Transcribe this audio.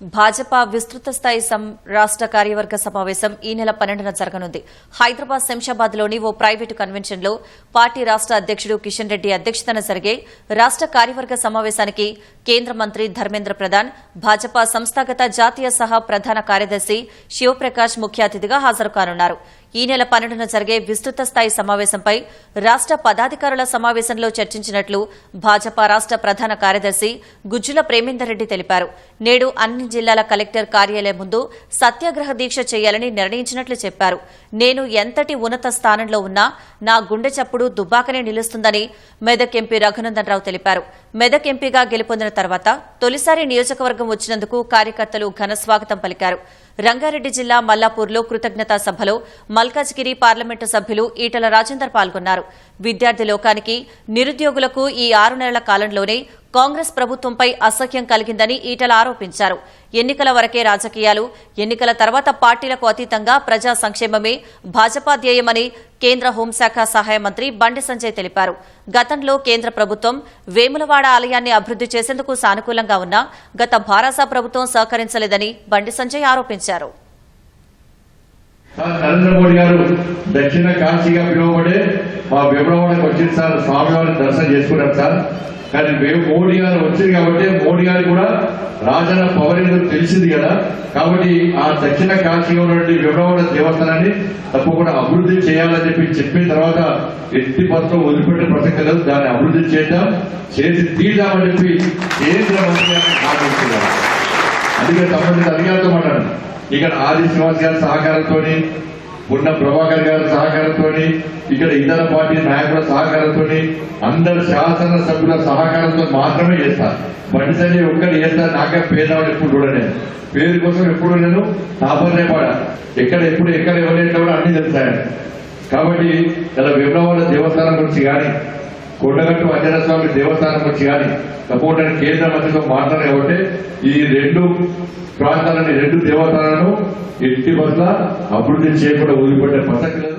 భాజపా విస్తృత స్థాయి సం- రాష్ట కార్యవర్గ సమావేశం ఈ నెల పన్నెండున జరగనుంది. హైదరాబాద్ శంషాబాద్లోని ఓ ప్రైవేటు కన్వెన్షన్లో పార్టీ రాష్ట అధ్యక్షుడు కిషన్ రెడ్డి అధ్యక్షతన జరిగే రాష్ట కార్యవర్గ సమావేశానికి కేంద్ర మంత్రి ధర్మేంద్ర ప్రధాన్ భాజపా సంస్థాగత జాతీయ సహా ప్రధాన కార్యదర్శి శివప్రకాష్ ముఖ్య అతిథిగా హాజరు కానున్నారు ఈ నెల పన్నెండున జరిగే విస్తృత స్థాయి సమావేశంపై రాష్ట పదాధికారుల సమావేశంలో చర్చించినట్లు భాజపా రాష్ట ప్రధాన కార్యదర్శి గుజ్జుల ప్రేమేందర్ రెడ్డి తెలిపారు. నేడు అన్ని జిల్లాల కలెక్టర్ కార్యాలయం ముందు సత్యాగ్రహ దీక్ష చేయాలని నిర్ణయించినట్లు చెప్పారు. నేను ఎంతటి ఉన్నత స్థానంలో ఉన్నా నా గుండె చప్పుడు దుబ్బాకనే నిలుస్తుందని మెదక్ ఎంపీ రఘునందన్ రావు తెలిపారు. మెదక్ ఎంపీగా గెలుపొందిన తర్వాత తొలిసారి నియోజకవర్గం వచ్చినందుకు కార్యకర్తలు ఘన స్వాగతం పలికారు. రంగారెడ్డి జిల్లా మల్లాపూర్లో కృతజ్ఞతా సభలో మల్కాజ్గిరి పార్లమెంటు సభ్యులు ఈటల రాజేందర్ పాల్గొన్నారు. విద్యార్థి లోకానికి నిరుద్యోగులకు ఈ ఆరు నెలల కాలంలోనే కాంగ్రెస్ ప్రభుత్వంపై అసహ్యం కలిగిందని ఈటల ఆరోపించారు. ఎన్నికల వరకే రాజకీయాలు ఎన్నికల తర్వాత పార్టీలకు అతీతంగా ప్రజా సంక్షేమమే భాజపా ధ్యేయమని కేంద్ర హోంశాఖ సహాయ మంత్రి బండి సంజయ్ తెలిపారు. గతంలో కేంద్ర ప్రభుత్వం వేములవాడ ఆలయాన్ని అభివృద్ది చేసేందుకు సానుకూలంగా ఉన్నా గత భారాసా ప్రభుత్వం సహకరించలేదని బండి సంజయ్ ఆరోపించారు. నరేంద్ర మోడీ గారు దక్షిణ కాశీగా పిలువబడే మా విప్లవానికి వచ్చింది సార్ స్వామివారిని దర్శనం చేసుకున్నాం సార్. కానీ మేము మోడీ గారు వచ్చింది కాబట్టి మోడీ గారు కూడా రాజన పవర్ తెలిసింది కదా. కాబట్టి ఆ దక్షిణ కాశీగా ఉన్నటువంటి విప్లవాడ దేవస్థానాన్ని తప్పకుండా అభివృద్ధి చేయాలని చెప్పి చెప్పిన తర్వాత ఎట్టి పత్రం వదిలిపెట్టిన ప్రసక్తి లేదు. దాన్ని అభివృద్ధి చేద్దాం చేసి తీద్దామని చెప్పి కేంద్ర మంత్రి గారిని మాట అందుకే సంబంధిత అధికారులతో మాట్లాడు ఇక్కడ ఆది శ్రీనివాస్ గారి సహకారంతో ఉన్న ప్రభాకర్ గారి సహకారంతో ఇక్కడ ఇతర పార్టీ నాయకుల సహకారంతో అందరు శాసన సభ్యుల సహకారంతో మాత్రమే చేస్తారు బండి సంజయ్ ఒక్కరు చేస్తారు నాకే పేదవాడు ఎప్పుడు చూడలేదు పేరు కోసం ఎప్పుడు నేను తాపత్రయపడ ఎక్కడ ఎప్పుడు ఎక్కడ ఎవరైనా కూడా అన్ని తెలుస్తాయి కాబట్టి ఇలా విప్లవాల దేవస్థానం గురించి కానీ కొండగట్టు అంజన స్వామి దేవస్థానం గురించి కానీ సపోర్ట్ కేంద్ర మంత్రితో మాట్లాడే కాబట్టి ఈ రెండు ప్రాంతాలని రెండు దేవతలను ఎట్టి వల్ల అభివృద్ధి చేయకుండా వదిలిపెట్టే పథకం లేదు.